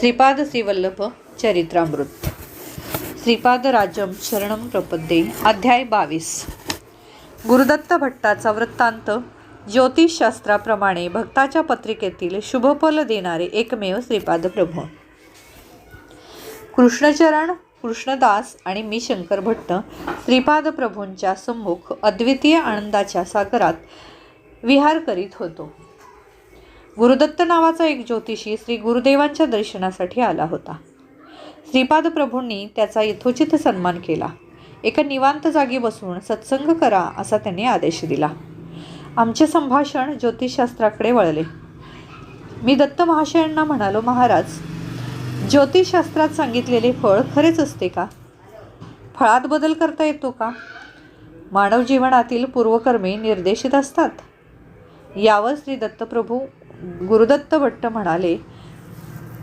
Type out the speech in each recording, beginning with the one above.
श्रीपाद श्रीवल्लभ चरित्रामृत. श्रीपाद राजम शरणम प्रपद्ये. अध्याय बावीस. गुरुदत्त भट्टाचा वृत्तांत ज्योतिषशास्त्राप्रमाणे भक्ताच्या पत्रिकेतील शुभफल देणारे एकमेव श्रीपाद प्रभू. कृष्णचरण कृष्णदास आणि मी शंकर भट्ट श्रीपाद प्रभूंच्या सम्मुख अद्वितीय आनंदाच्या सागरात विहार करीत होतो. गुरुदत्त नावाचा एक ज्योतिषी श्री गुरुदेवांच्या दर्शनासाठी आला होता. श्रीपाद प्रभूंनी त्याचा यथोचित सन्मान केला. एका निवांत जागी बसून सत्संग करा असा त्यांनी आदेश दिला. आमचे संभाषण ज्योतिषशास्त्राकडे वळले. मी दत्त महाशयांना म्हणालो महाराज ज्योतिषशास्त्रात सांगितलेले फळ खरेच असते का? फळात बदल करता येतो का? मानव जीवनातील पूर्वकर्मे निर्देशित असतात. यावर श्री दत्तप्रभू गुरुदत्त भट्ट म्हणाले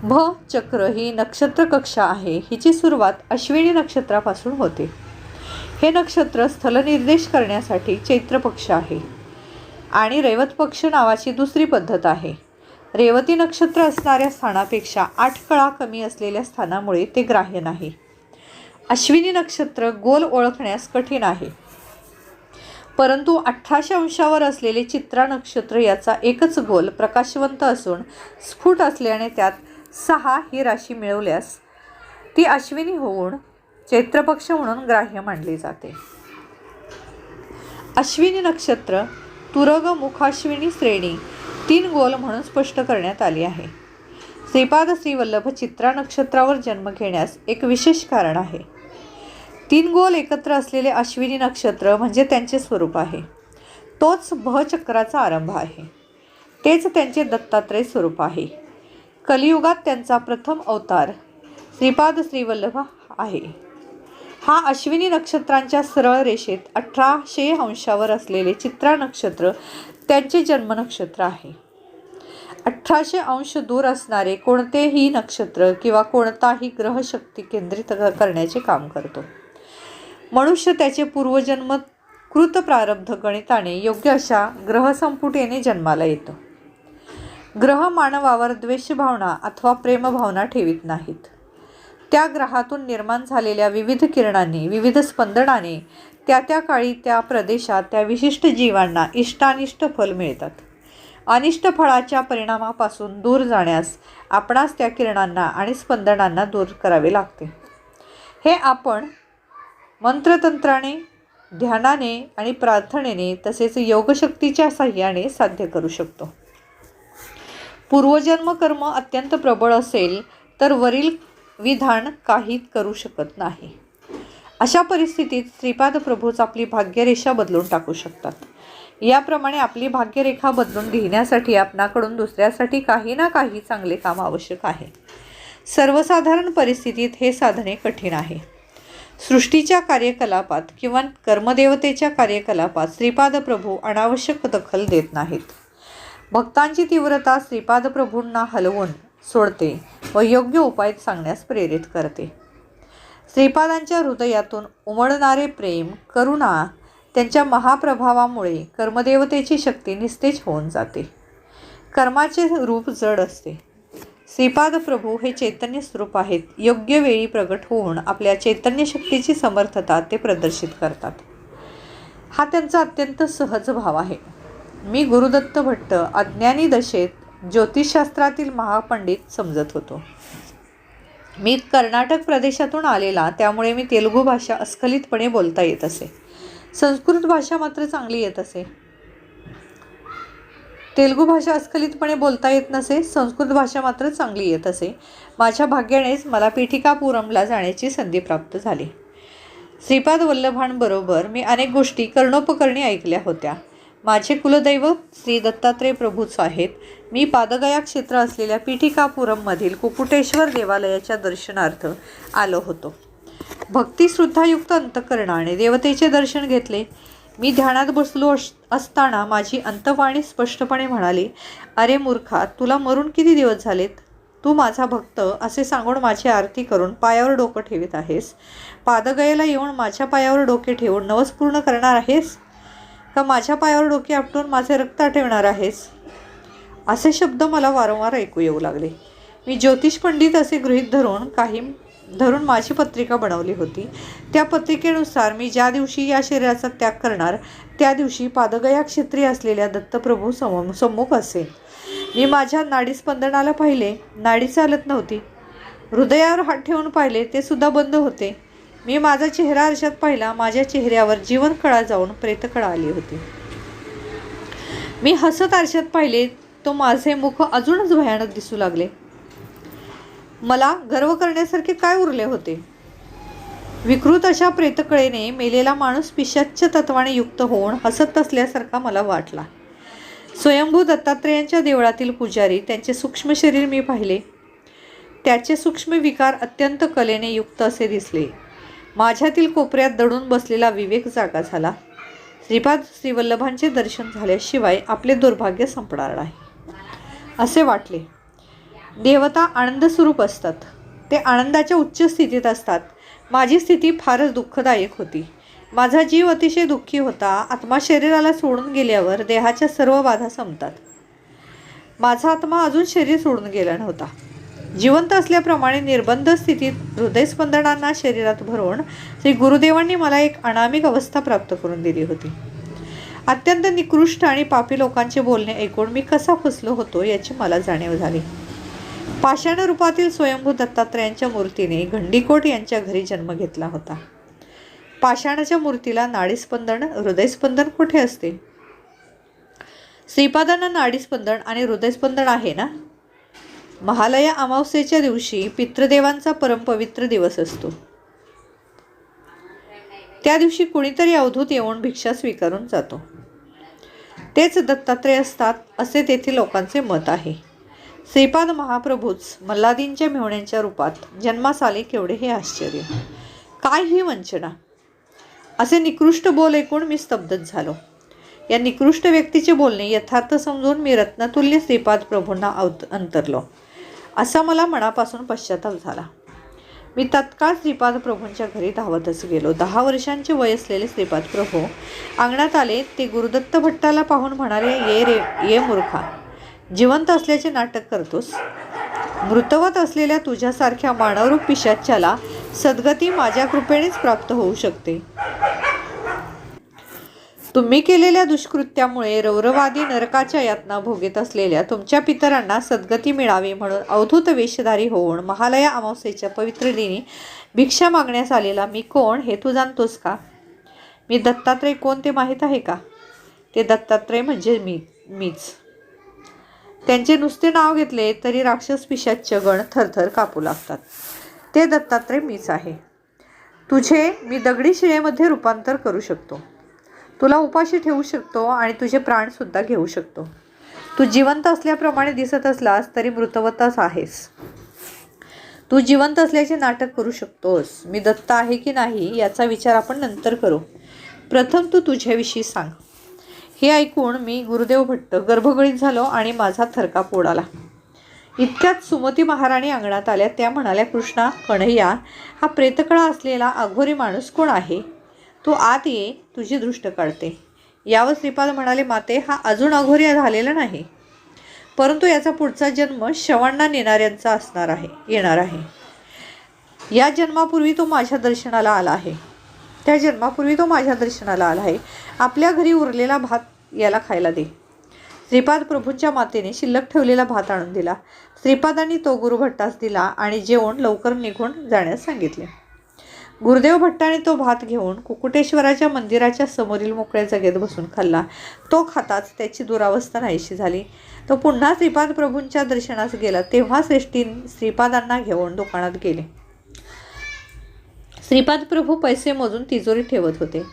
भ चक्र ही नक्षत्र कक्षा आहे. हिची सुरुवात अश्विनी नक्षत्रापासून होते. हे नक्षत्र स्थलनिर्देश करण्यासाठी चैत्र पक्ष आहे आणि रेवत पक्ष नावाची दुसरी पद्धत आहे. रेवती नक्षत्र असणाऱ्या स्थानापेक्षा आठ कळा कमी असलेल्या स्थानामुळे ते ग्राह्य नाही. अश्विनी नक्षत्र गोल ओळखण्यास कठीण आहे. परंतु अठराशे अंशावर असलेले चित्रा नक्षत्र याचा एकच गोल प्रकाशवंत असून स्फुट असल्याने त्यात सहा ही राशी मिळवल्यास ती अश्विनी होऊन चैत्रपक्ष म्हणून ग्राह्य मानली जाते. अश्विनी नक्षत्र तुरग मुखाश्विनी श्रेणी तीन गोल म्हणून स्पष्ट करण्यात आली आहे. श्रीपाद श्रीवल्लभ चित्रा नक्षत्रावर जन्म घेण्यास एक विशेष कारण आहे. तीन गोल एकत्र असलेले अश्विनी नक्षत्र म्हणजे त्यांचे स्वरूप आहे. तोच भचक्राचा आरंभ आहे. तेच त्यांचे दत्तात्रय स्वरूप आहे. कलियुगात त्यांचा प्रथम अवतार श्रीपाद श्रीवल्लभ आहे. हा अश्विनी नक्षत्रांच्या सरळ रेषेत अठराशे अंशावर असलेले चित्रा नक्षत्र त्यांचे जन्मनक्षत्र आहे. अठराशे अंश दूर असणारे कोणतेही नक्षत्र किंवा कोणताही ग्रह शक्ती केंद्रित करण्याचे काम करतो. मनुष्य त्याचे पूर्वजन्म कृत प्रारब्ध गणिताने योग्य अशा ग्रहसंपुटेने जन्माला येतो. ग्रह मानवावर द्वेषभावना अथवा प्रेमभावना ठेवीत नाहीत. त्या ग्रहातून निर्माण झालेल्या विविध किरणांनी विविध स्पंदनाने त्या त्या काळी त्या प्रदेशात त्या विशिष्ट जीवांना इष्टानिष्ट फल मिळतात. अनिष्ट फळाच्या परिणामापासून दूर जाण्यास आपणास त्या किरणांना आणि स्पंदनांना दूर करावे लागते. हे आपण मंत्रतंत्राने ध्यानाने आणि प्रार्थनेने तसेच योगशक्तीच्या साह्याने साध्य करू शकतो. पूर्वजन्म कर्म अत्यंत प्रबळ असेल तर वरील विधान काहीच करू शकत नाही. अशा परिस्थितीत श्रीपाद प्रभूच आपली भाग्यरेषा बदलून टाकू शकतात. याप्रमाणे आपली भाग्यरेखा बदलून लिहिण्यासाठी आपणाकडून दुसऱ्यासाठी काही ना काही चांगले काम आवश्यक आहे. सर्वसाधारण परिस्थितीत हे साधणे कठीण आहे. सृष्टीच्या कार्यकलापात किंवा कर्मदेवतेच्या कार्यकलापात श्रीपाद प्रभू अनावश्यक दखल देत नाहीत. भक्तांची तीव्रता श्रीपाद प्रभूंना हलवून सोडते व योग्य उपाय सांगण्यास प्रेरित करते. श्रीपादांच्या हृदयातून उमळणारे प्रेम करुणा त्यांच्या महाप्रभावामुळे कर्मदेवतेची शक्ती निस्तेज होऊन जाते. कर्माचे रूप जड असते. श्रीपाद प्रभू हे चैतन्य स्वरूप आहेत. योग्य वेळी प्रगट होऊन आपल्या चैतन्य शक्तीची समर्थता ते प्रदर्शित करतात. हा त्यांचा अत्यंत सहज भाव आहे. मी गुरुदत्त भट्ट अज्ञानी दशेत ज्योतिषशास्त्रातील महापंडित समजत होतो. मी कर्नाटक प्रदेशातून आलेला त्यामुळे मी तेलुगू भाषा अस्खलितपणे बोलता येत असे. संस्कृत भाषा मात्र चांगली येत असे. तेलुगू भाषा अस्खलितपणे बोलता येत नसे संस्कृत भाषा मात्र चांगली येत असे. माझ्या भाग्यानेच मला पीठिकापुरमला जाण्याची संधी प्राप्त झाली. श्रीपाद वल्लभांबरोबर मी अनेक गोष्टी कर्णोपकरणी ऐकल्या होत्या. माझे कुलदैव श्री दत्तात्रय प्रभूच आहेत मी पादगया क्षेत्र असलेल्या पीठिकापुरममधील कुकुटेश्वर देवालयाच्या दर्शनार्थ आलो होतो. भक्तिश्रद्धायुक्त अंतकरणाने देवतेचे दर्शन घेतले. मी ध्यानात बसलो अस- असताना माझी अंतवाणी स्पष्टपणे म्हणाली अरे मूर्खा तुला मरून किती दिवस झालेत? तू माझा भक्त असे सांगून माझी आरती करून पायावर डोकं ठेवीत आहेस? पादगयेला येऊन माझ्या पायावर डोके ठेवून नवस पूर्ण करणार आहेस? का माझ्या पायावर डोके आपटून माझे रक्त आठवणार आहेस? असे शब्द मला वारंवार ऐकू येऊ लागले. मी ज्योतिष पंडित असे गृहीत धरून काही धरून माझी पत्रिका बनवली होती. त्या पत्रिकेनुसार मी ज्या दिवशी या शरीराचा त्याग करणार त्या दिवशी पादगया क्षेत्री असलेल्या दत्तप्रभू सम सम्मुख असेल मी माझ्या नाडीस्पंदनाला पाहिले नाडी चालत नव्हती. हृदयावर हात ठेवून पाहिले ते सुद्धा बंद होते. मी माझा चेहरा आरशात पाहिला माझ्या चेहऱ्यावर जीवनकळा जाऊन प्रेतकळा आली होती. मी हसत आरशात पाहिले तो माझे मुख अजूनच भयानक दिसू लागले. मला गर्व करण्यासारखे काय उरले होते? विकृत अशा प्रेतकळेने मेलेला माणूस पिशाच्च तत्वाने युक्त होऊन हसत असल्यासारखा मला वाटला. स्वयंभू दत्तात्रेयांच्या देवळातील पुजारी त्यांचे सूक्ष्म शरीर मी पाहिले. त्याचे सूक्ष्म विकार अत्यंत कलेने युक्त असे दिसले. माझ्यातील कोपऱ्यात दडून बसलेला विवेक जागा झाला. श्रीपाद श्रीवल्लभांचे दर्शन झाल्याशिवाय आपले दुर्भाग्य संपणार नाही. असे वाटले. देवता आनंद स्वरूप असतात. ते आनंदाच्या उच्च स्थितीत असतात. माझी स्थिती फारच दुःखदायक होती. माझा जीव अतिशय दुःखी होता. आत्मा शरीराला सोडून गेल्यावर देहाच्या सर्व बाधा संपतात. माझा आत्मा अजून शरीर सोडून गेला नव्हता. जिवंत असल्याप्रमाणे निर्बंध स्थितीत हृदयस्पंदनांना शरीरात भरून श्री गुरुदेवांनी मला एक अनामिक अवस्था प्राप्त करून दिली होती. अत्यंत निकृष्ट आणि पापी लोकांचे बोलणे ऐकून मी कसा फसलो होतो याची मला जाणीव झाली. पाषाण रूपातील स्वयंभू दत्तात्रयांच्या मूर्तीने घंडीकोट यांच्या घरी जन्म घेतला होता. पाषाणाच्या मूर्तीला नाडीस्पंदन हृदयस्पंदन कुठे असते? श्रीपादांना नाडीस्पंदन आणि हृदयस्पंदन आहे ना? महालया अमावस्येच्या दिवशी पितृदेवांचा परमपवित्र दिवस असतो. त्या दिवशी कुणीतरी अवधूत येऊन भिक्षा स्वीकारून जातो. तेच दत्तात्रेय असतात असे तेथील लोकांचे मत आहे. श्रीपाद महाप्रभूच मल्लादींच्या मेहण्यांच्या रूपात जन्मास आले केवढे हे आश्चर्य. काय ही वंचना? असे निकृष्ट बोल ऐकून मी स्तब्धच झालो. या निकृष्ट व्यक्तीचे बोलणे यथार्थ समजून मी रत्नतुल्य श्रीपाद प्रभूंना अवत अंतरलो. असा मला मनापासून पश्चाताप झाला. मी तत्काळ श्रीपाद प्रभूंच्या घरी धावतच गेलो. दहा वर्षांचे वय असलेले श्रीपाद प्रभू अंगणात आले. ते गुरुदत्त भट्टाला पाहून म्हणाले ये रे ये मूर्खा. जिवंत असल्याचे नाटक करतोस? मृतवत असलेल्या तुझ्यासारख्या मानवरूप पिशाच्याला सद्गती माझ्या कृपेनेच प्राप्त होऊ शकते. तुम्ही केलेल्या दुष्कृत्यामुळे रौरवादी नरकाच्या यातना भोगीत असलेल्या तुमच्या पितरांना सद्गती मिळावी म्हणून अवधूत वेशधारी होऊन महालया अमावस्येच्या पवित्र दिनी भिक्षा मागण्यास आलेला मी कोण हे तू जाणतोस का? मी दत्तात्रय कोण ते माहीत आहे का? ते दत्तात्रय म्हणजे मी मीच. त्यांचे नुसते नाव घेतले तरी राक्षस पिशाच्य गण थरथर कापू लागतात. ते दत्तात्रय मीच आहे. तुझे मी दगडी शिळेमध्ये रूपांतर करू शकतो. तुला उपाशी ठेवू शकतो आणि तुझे प्राणसुद्धा घेऊ शकतो. तू जिवंत असल्याप्रमाणे दिसत असलास तरी मृतवताच आहेस. तू जिवंत असल्याचे नाटक करू शकतोस. मी दत्त आहे की नाही याचा विचार आपण नंतर करू. प्रथम तू तुझ्याविषयी सांग. हे ऐकून मी गुरुदेव भट्ट गर्भगळीत झालो आणि माझा थरकाप उडाला इतक्यात सुमती महाराणी अंगणात आल्या. त्या म्हणाल्या कृष्णा कन्हैया हा प्रेतकळा असलेला अघोरी माणूस कोण आहे? तू आत ये तुझी दृष्ट काढते. यावर श्रीपाद म्हणाले माते हा अजून अघोरी झालेला नाही. परंतु याचा पुढचा जन्म शवांना नेणाऱ्यांचा असणार आहे येणार आहे. या जन्मापूर्वी तो माझ्या दर्शनाला आला आहे. त्या जन्मापूर्वी तो माझ्या दर्शनाला आला आहे. आपल्या घरी उरलेला भात याला खायला दे. श्रीपाद प्रभूंच्या मातेने शिल्लक ठेवलेला भात आणून दिला. श्रीपादांनी तो गुरुभट्टास दिला आणि जेवण लवकर निघून जाण्यास सांगितले. गुरुदेव भट्टाने तो भात घेऊन कुकुटेश्वराच्या मंदिराच्या समोरील मोकळ्या जागेत बसून खाल्ला. तो खाताच त्याची दुरावस्था नाहीशी झाली. तो पुन्हा श्रीपाद प्रभूंच्या दर्शनास गेला तेव्हा श्रेष्ठी श्रीपादांना घेऊन दुकानात गेले. श्रीपाद प्रभू पैसे मोजून तिजोरी ठेवत होते.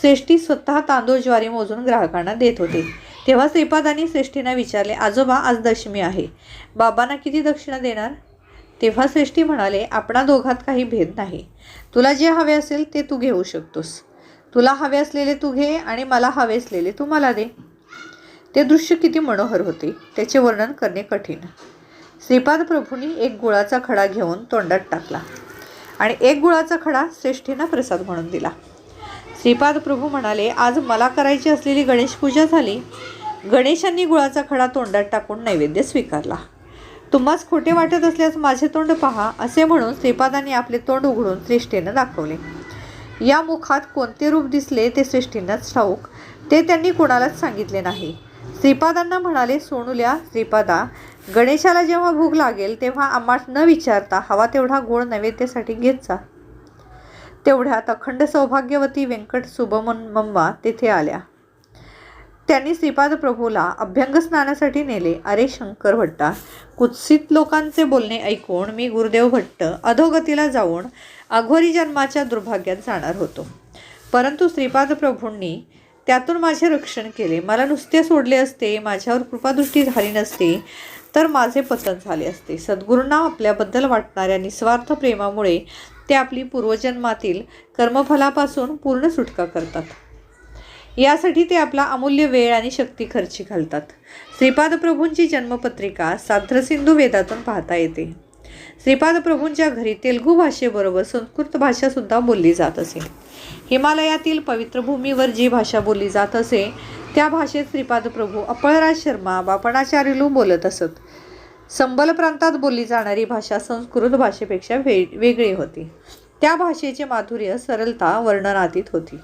श्रेष्ठी स्वतः तांदूळ ज्वारी मोजून ग्राहकांना देत होते. तेव्हा श्रीपादांनी श्रेष्ठींना विचारले आजोबा आज दशमी आहे. बाबांना किती दक्षिणा देणार? तेव्हा श्रेष्ठी म्हणाले आपणा दोघात काही भेद नाही. तुला जे हवे असेल ते तू घेऊ शकतोस. तुला हवे असलेले तू घे आणि मला हवे असलेले तू मला दे. ते दृश्य किती मनोहर होते. त्याचे वर्णन करणे कठीण. श्रीपाद प्रभूंनी एक गुळाचा खडा घेऊन तोंडात टाकला आणि एक गुळाचा खडा श्रेष्ठींना प्रसाद म्हणून दिला. श्रीपाद प्रभू म्हणाले आज मला करायची असलेली गणेश पूजा झाली. गणेशांनी गुळाचा खडा तोंडात टाकून नैवेद्य स्वीकारला. तुम्हास खोटे वाटत असल्यास माझे तोंड पहा असे म्हणून श्रीपादाने आपले तोंड उघडून सृष्टीनं दाखवले. या मुखात कोणते रूप दिसले ते सृष्टींनाच ठाऊक. ते त्यांनी कोणालाच सांगितले नाही. श्रीपादांना म्हणाले सोनुल्या श्रीपादा गणेशाला जेव्हा भूक लागेल तेव्हा आम्हाला न विचारता हवा तेवढा गोड नैवेद्यासाठी घेत जा. तेवढ्यात अखंड सौभाग्यवती व्यंकट सुबमन मम्मा तेथे आल्या. त्यांनी श्रीपाद प्रभूला अभ्यंग स्नानासाठी नेले. अरे शंकर भट्टा कुत्सित लोकांचे बोलणे ऐकून मी गुरुदेव भट्ट अधोगतीला जाऊन अघोरी जन्माच्या दुर्भाग्यात जाणार होतो. परंतु श्रीपाद प्रभूंनी त्यातून माझे रक्षण केले. मला नुसते सोडले असते माझ्यावर कृपादृष्टी झाली नसती तर माझे पतन झाले असते. सद्गुरूंना आपल्याबद्दल वाटणाऱ्या निस्वार्थ प्रेमामुळे ते आपली पूर्वजन्मातील कर्मफलापासून पूर्ण सुटका करतात. यासाठी ते आपला अमूल्य वेळ आणि शक्ती खर्ची घालतात. श्रीपाद प्रभूंची जन्मपत्रिका साध्रसिंधू वेदातून पाहता येते. श्रीपाद प्रभूंच्या घरी तेलगू भाषेबरोबर संस्कृत भाषासुद्धा बोलली जात असे. हिमालयातील पवित्र भूमीवर जी भाषा बोलली जात असे त्या भाषेत श्रीपाद प्रभू अपळराज शर्मा बापणाचार्यलू बोलत असत. संबल प्रांतात बोलली जाणारी भाषा संस्कृत भाषेपेक्षा वे वेगळी होती. त्या भाषेचे माधुर्य सरलता वर्णनातीत होती.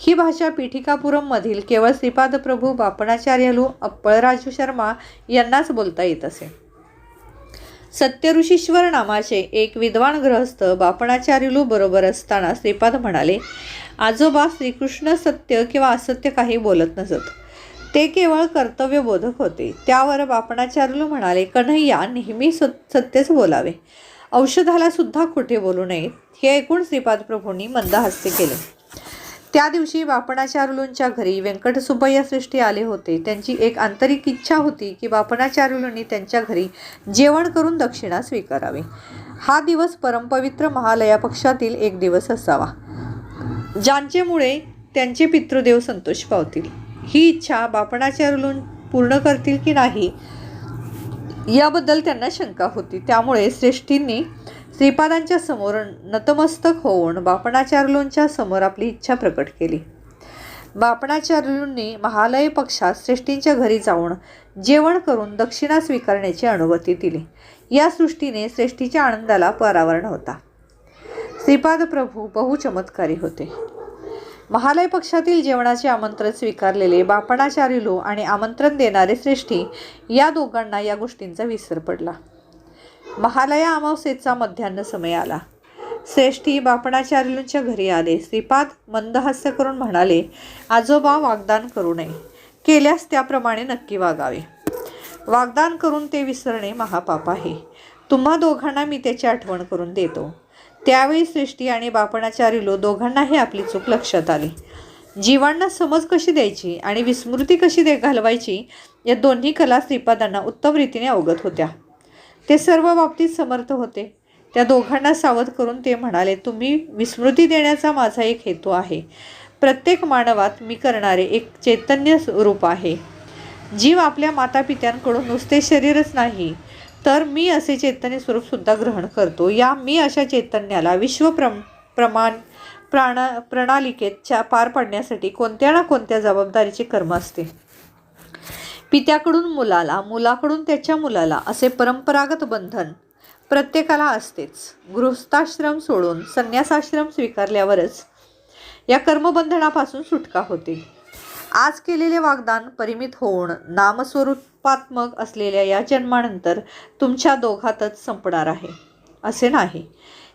ही भाषा पीठिकापुरममधील केवळ श्रीपाद प्रभू बापणाचार्यलू अप्पळराजू शर्मा यांनाच बोलता येत असे. सत्यऋषीश्वर नामाचे एक विद्वान ग्रहस्थ बापणाचार्यलू बरोबर असताना श्रीपाद म्हणाले आजोबा श्रीकृष्ण सत्य किंवा असत्य काही बोलत नसत. ते केवळ कर्तव्यबोधक होते. त्यावर बापणाचार्युलू म्हणाले कन्हैया नेहमी सत् सत्यच बोलावे. औषधाला सुद्धा खोटे बोलू नये. हे ऐकून श्रीपाद प्रभूंनी मंदहास्य केले. त्या दिवशी बापणाचार्युलूंच्या घरी व्यंकटसुब्बय्या सृष्टी आले होते. त्यांची एक आंतरिक इच्छा होती की बापणाचार्युलूंनी त्यांच्या घरी जेवण करून दक्षिणा स्वीकारावी. हा दिवस परमपवित्र महालया पक्षातील एक दिवस असावा ज्यांचेमुळे त्यांचे पितृदेव संतोष पावतील. ही इच्छा बापणाचार्युलून पूर्ण करतील की नाही याबद्दल त्यांना शंका होती. त्यामुळे श्रेष्ठींनी श्रीपादांच्या समोर नतमस्तक होऊन बापणाचार्युलूंच्या समोर आपली इच्छा प्रकट केली. बापणाचार्युलूंनी महालय पक्षात श्रेष्ठींच्या घरी जाऊन जेवण करून दक्षिणा स्वीकारण्याची अनुमती दिली. या सृष्टीने श्रेष्ठीच्या आनंदाला परावरण होता. श्रीपाद प्रभू बहुचमत्कारी होते. महालय पक्षातील जेवणाचे आमंत्रण स्वीकारलेले बापणाचार्युलू आणि आमंत्रण देणारे श्रेष्ठी या दोघांना या गोष्टींचा विसर पडला. महालया अमावसेचा मध्यान्ह समय आला. श्रेष्ठी बापणाचार्यूंच्या घरी आले. श्रीपाद मंदहास्य करून म्हणाले आजोबा वागदान करू नये. केल्यास त्याप्रमाणे नक्की वागावे. वागदान करून ते विसरणे महापाप आहे. तुम्हा दोघांना मी त्याची आठवण करून देतो. त्यावेळी सृष्टी आणि बापणाचार्युलो दोघांनाही आपली चूक लक्षात आली. जीवांना समज कशी द्यायची आणि विस्मृती कशी दे घालवायची या दोन्ही कला श्रीपादांना उत्तम रीतीने अवगत होत्या. ते सर्व बाबतीत समर्थ होते. त्या दोघांना सावध करून ते म्हणाले तुम्ही विस्मृती देण्याचा माझा एक हेतू आहे. प्रत्येक मानवात मी करणारे एक चैतन्य रूप आहे. जीव आपल्या मातापित्यांकडून नुसते शरीरच नाही तर मी असे चैतन्य स्वरूपसुद्धा ग्रहण करतो. या मी अशा चैतन्याला विश्व प्रम प्रमाण प्राण प्रणालिकेत च्या पार पाडण्यासाठी कोणत्या ना कोणत्या जबाबदारीचे कर्म असते? पित्याकडून मुलाला मुलाकडून त्याच्या मुलाला असे परंपरागत बंधन प्रत्येकाला असतेच. गृहस्थाश्रम सोडून संन्यासाश्रम स्वीकारल्यावरच या कर्मबंधनापासून सुटका होते. आज केलेले वागदान परिमित होऊन नामस्वरूप पात्मक असलेल्या या जन्मानंतर तुमच्या दोघातच संपणार आहे. असे नाही.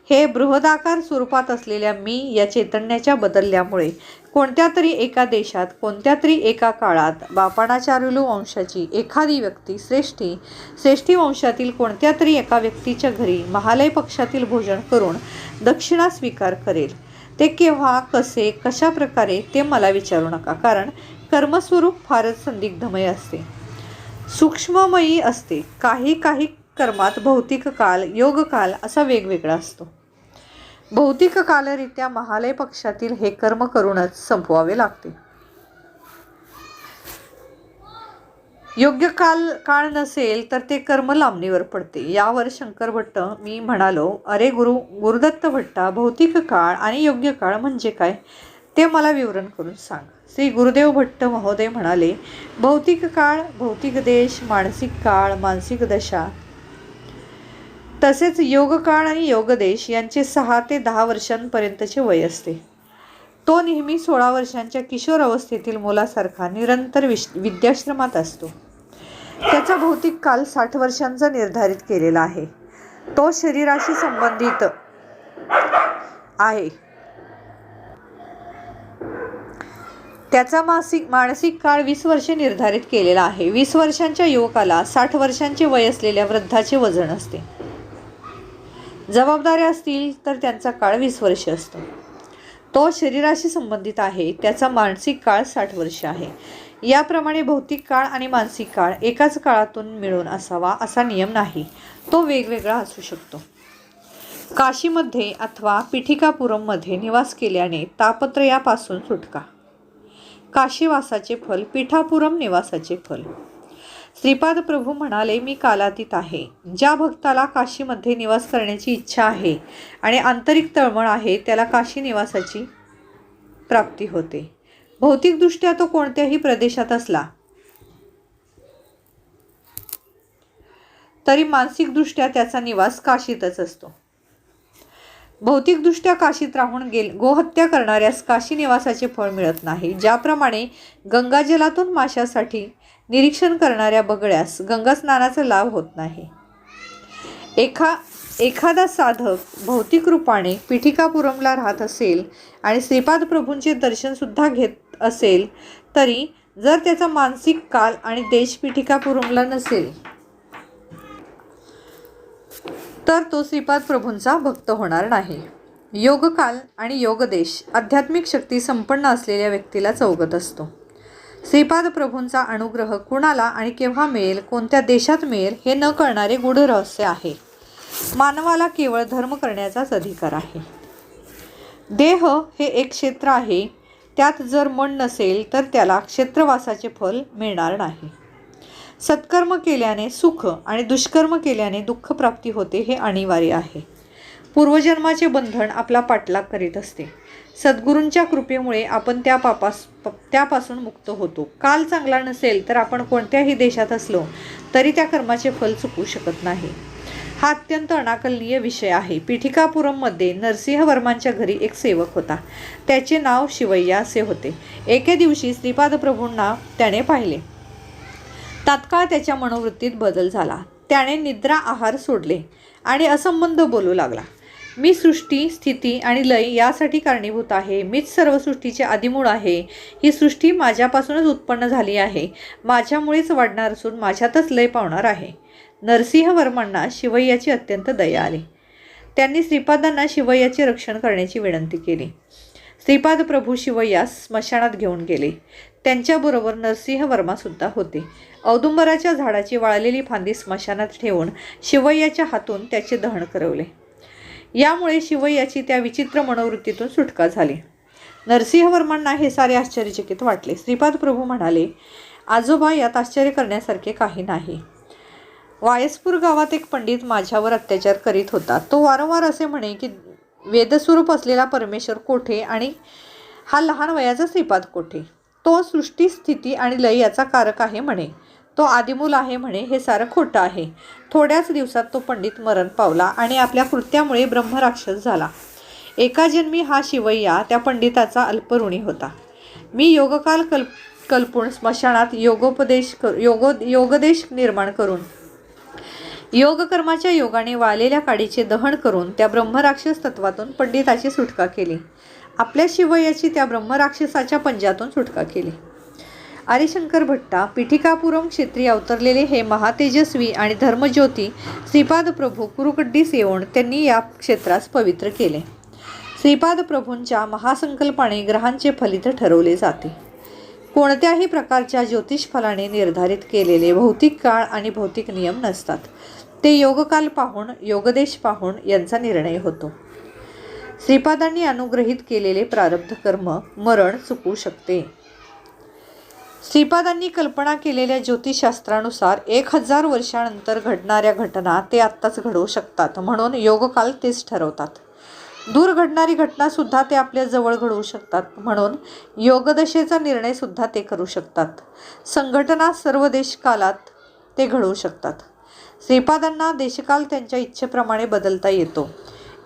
हे बृहदाकार स्वरूपात असलेल्या मी या चैतन्याच्या बदलल्यामुळे कोणत्या तरी एका देशात कोणत्या तरी एका काळात बापाणाचार्युलू वंशाची एखादी व्यक्ती श्रेष्ठी श्रेष्ठी वंशातील कोणत्या तरी एका व्यक्तीच्या घरी महालय पक्षातील भोजन करून दक्षिणा स्वीकार करेल. ते केव्हा कसे कशा प्रकारे ते मला विचारू नका कारण कर्मस्वरूप फारच संदिग्धमय असते. सूक्ष्ममयी असते. काही काही कर्मात भौतिक काल योगकाल असा वेगवेगळा असतो. भौतिक कालरित्या महालय पक्षातील हे कर्म करूनच संपवावे लागते. योग्य काल काळ नसेल तर ते कर्म लांबणीवर पडते. यावर शंकर भट्ट मी म्हणालो अरे गुरु गुरुदत्त भट्टा भौतिक काळ आणि योग्य काळ म्हणजे काय? ते मला विवरण करून सांग. श्री गुरुदेव भट्ट महोदय म्हणाले भौतिक काळ भौतिक देश मानसिक काळ मानसिक दशा तसेच योगकाळ आणि योगदेश यांचे सहा ते दहा वर्षांपर्यंतचे वय असते. तो नेहमी सोळा वर्षांच्या किशोर अवस्थेतील मुलासारखा निरंतर विश विद्याश्रमात असतो. त्याचा भौतिक काल साठ वर्षांचा निर्धारित केलेला आहे. तो शरीराशी संबंधित आहे. त्याचा मासिक मानसिक काळ वीस वर्षे निर्धारित केलेला आहे. वीस वर्षांच्या युवकाला साठ वर्षांचे वय असलेल्या वृद्धाचे वजन असते. जबाबदाऱ्या असतील तर त्यांचा काळ वीस वर्ष असतो. तो शरीराशी संबंधित आहे. त्याचा मानसिक काळ साठ वर्ष आहे. याप्रमाणे भौतिक काळ आणि मानसिक काळ एकाच काळातून मिळून असावा असा नियम नाही. तो वेगवेगळा असू शकतो. काशीमध्ये अथवा पिठिकापुरममध्ये निवास केल्याने तापत्रयापासून सुटका. काशीवासाचे फल पिठापुरम निवासाचे फल. श्रीपाद प्रभू म्हणाले मी कालातीत आहे. ज्या भक्ताला काशीमध्ये निवास करण्याची इच्छा आहे आणि आंतरिक तळमळ आहे त्याला काशी निवासाची प्राप्ती होते. भौतिकदृष्ट्या तो कोणत्याही प्रदेशात असला तरी मानसिकदृष्ट्या त्याचा निवास काशीतच असतो. भौतिकदृष्ट्या काशीत राहून गेल गोहत्या करणाऱ्यास काशी निवासाचे फळ मिळत नाही. ज्याप्रमाणे गंगाजलातून माशासाठी निरीक्षण करणाऱ्या बगड्यास गंगास्नानाचा लाभ होत नाही. एखा एखादा साधक भौतिक रूपाने पिठिकापुरमला राहत असेल आणि श्रीपाद प्रभूंचे दर्शनसुद्धा घेत असेल तरी जर त्याचा मानसिक काल आणि देश पिठिकापुरमला नसेल तर तो श्रीपाद प्रभूंचा भक्त होणार नाही. योगकाल आणि योगदेश आध्यात्मिक शक्ती संपन्न असलेल्या व्यक्तीला चौगत असतो. श्रीपाद प्रभूंचा अनुग्रह कुणाला आणि केव्हा मिळेल कोणत्या देशात मिळेल हे न कळणारे गूढ रहस्य आहे. मानवाला केवळ धर्म करण्याचाच अधिकार आहे. देह हे एक क्षेत्र आहे. त्यात जर मन नसेल तर त्याला क्षेत्रवासाचे फल मिळणार नाही. सत्कर्म केल्याने सुख आणि दुष्कर्म केल्याने दुःख प्राप्ती होते हे अनिवार्य आहे. पूर्वजन्माचे बंधन आपला पाठलाग करीत असते. सद्गुरूंच्या कृपेमुळे आपण त्या पापास प- त्यापासून मुक्त होतो. काल चांगला नसेल तर आपण कोणत्याही देशात असलो तरी त्या कर्माचे फल चुकू शकत नाही. हा अत्यंत अनाकलनीय विषय आहे. पिठिकापुरममध्ये नरसिंहवर्मांच्या घरी एक सेवक होता. त्याचे नाव शिवय्या असे होते. एके दिवशी श्रीपाद प्रभूंना त्याने पाहिले. तात्काळ त्याच्या मनोवृत्तीत बदल झाला. त्याने निद्रा आहार सोडले आणि असंबंध बोलू लागला. मी सृष्टी स्थिती आणि लय यासाठी कारणीभूत आहे. मीच सर्व सृष्टीचे आदिमूळ आहे. ही सृष्टी माझ्यापासूनच उत्पन्न झाली आहे. माझ्यामुळेच वाढणार असून माझ्यातच लय पावणार आहे. नरसिंहवर्मांना शिवय्याची अत्यंत दया आली. त्यांनी श्रीपादांना शिवय्याचे रक्षण करण्याची विनंती केली. श्रीपाद प्रभू शिवय्यास स्मशानात घेऊन गेले. त्यांच्याबरोबर नरसिंह वर्मासुद्धा होते. औदुंबराच्या झाडाची वाळलेली फांदी स्मशानात ठेवून शिवय्याच्या हातून त्याचे दहन करवले. यामुळे शिवय्याची त्या विचित्र मनोवृत्तीतून सुटका झाली. नरसिंहवर्मांना हे सारे आश्चर्यचकित वाटले. श्रीपाद प्रभू म्हणाले आजोबा यात आश्चर्य करण्यासारखे काही नाही. वायसपूर गावात एक पंडित माझ्यावर अत्याचार करीत होता. तो वारंवार असे म्हणे की वेदस्वरूप असलेला परमेश्वर कोठे आणि हा लहान वयाचा श्रीपाद कोठे? तो सृष्टी स्थिती आणि लय याचा कारक आहे म्हणे. तो आदिमूल आहे म्हणे हे सारं खोटं आहे. थोड्याच दिवसात तो पंडित मरण पावला आणि आपल्या कृत्यामुळे ब्रह्मराक्षस झाला. एका जन्मी हा शिवय्या त्या पंडिताचा अल्पऋणी होता. मी योगकाल कल्प कल्पून स्मशानात योगोपदेश कर योगो योगदेश निर्माण करून योगकर्माच्या योगाने वाळलेल्या काडीचे दहन करून त्या ब्रह्मराक्षस तत्वातून पंडिताची सुटका केली. आपल्या शिवयाची त्या ब्रह्मराक्षसाच्या पंजातून सुटका केली. आरिशंकर भट्टा पिठिकापुरम क्षेत्री अवतरलेले हे महातेजस्वी आणि धर्मज्योती श्रीपाद प्रभू कुरुकड्डीस येऊन त्यांनी या क्षेत्रास पवित्र केले. श्रीपाद प्रभूंच्या महासंकल्पाने ग्रहांचे फलित ठरवले जाते. कोणत्याही प्रकारच्या ज्योतिष फलाने निर्धारित केलेले भौतिक काळ आणि भौतिक नियम नसतात. ते योगकाल पाहून योगदेश पाहून यांचा निर्णय होतो. श्रीपादांनी अनुग्रहित केलेले प्रारब्ध कर्म मरण चुकू शकते. श्रीपादांनी कल्पना केलेल्या ज्योतिषशास्त्रानुसार एक हजार वर्षानंतर घडणाऱ्या घटना ते आत्ताच घडवू शकतात म्हणून योगकाल तेच ठरवतात. दूर घडणारी घटनासुद्धा ते आपल्या जवळ घडवू शकतात म्हणून योगदशेचा निर्णयसुद्धा ते करू शकतात. संघटना सर्व देशकालात ते घडवू शकतात. श्रीपादांना देशकाल त्यांच्या इच्छेप्रमाणे बदलता येतो.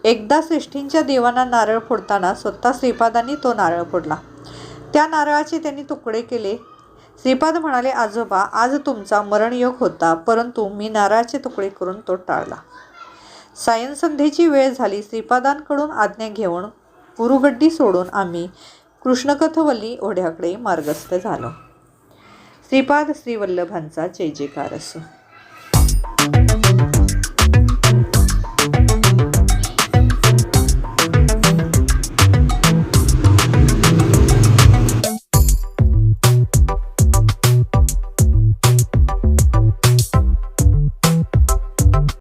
एकदा श्रेष्ठींच्या देवांना नारळ फोडताना स्वतः श्रीपादांनी तो नारळ फोडला. त्या नारळाचे त्यांनी तुकडे केले. श्रीपाद म्हणाले आजोबा आज तुमचा मरणयोग होता परंतु मी नारळाचे तुकडे करून तो टाळला. सायंसंध्येची वेळ झाली. श्रीपादांकडून आज्ञा घेऊन गुरुगड्डी सोडून आम्ही कृष्णकथवल्ली ओढ्याकडे मार्गस्थ झालो. श्रीपाद श्रीवल्लभांचा जय जयकार असो.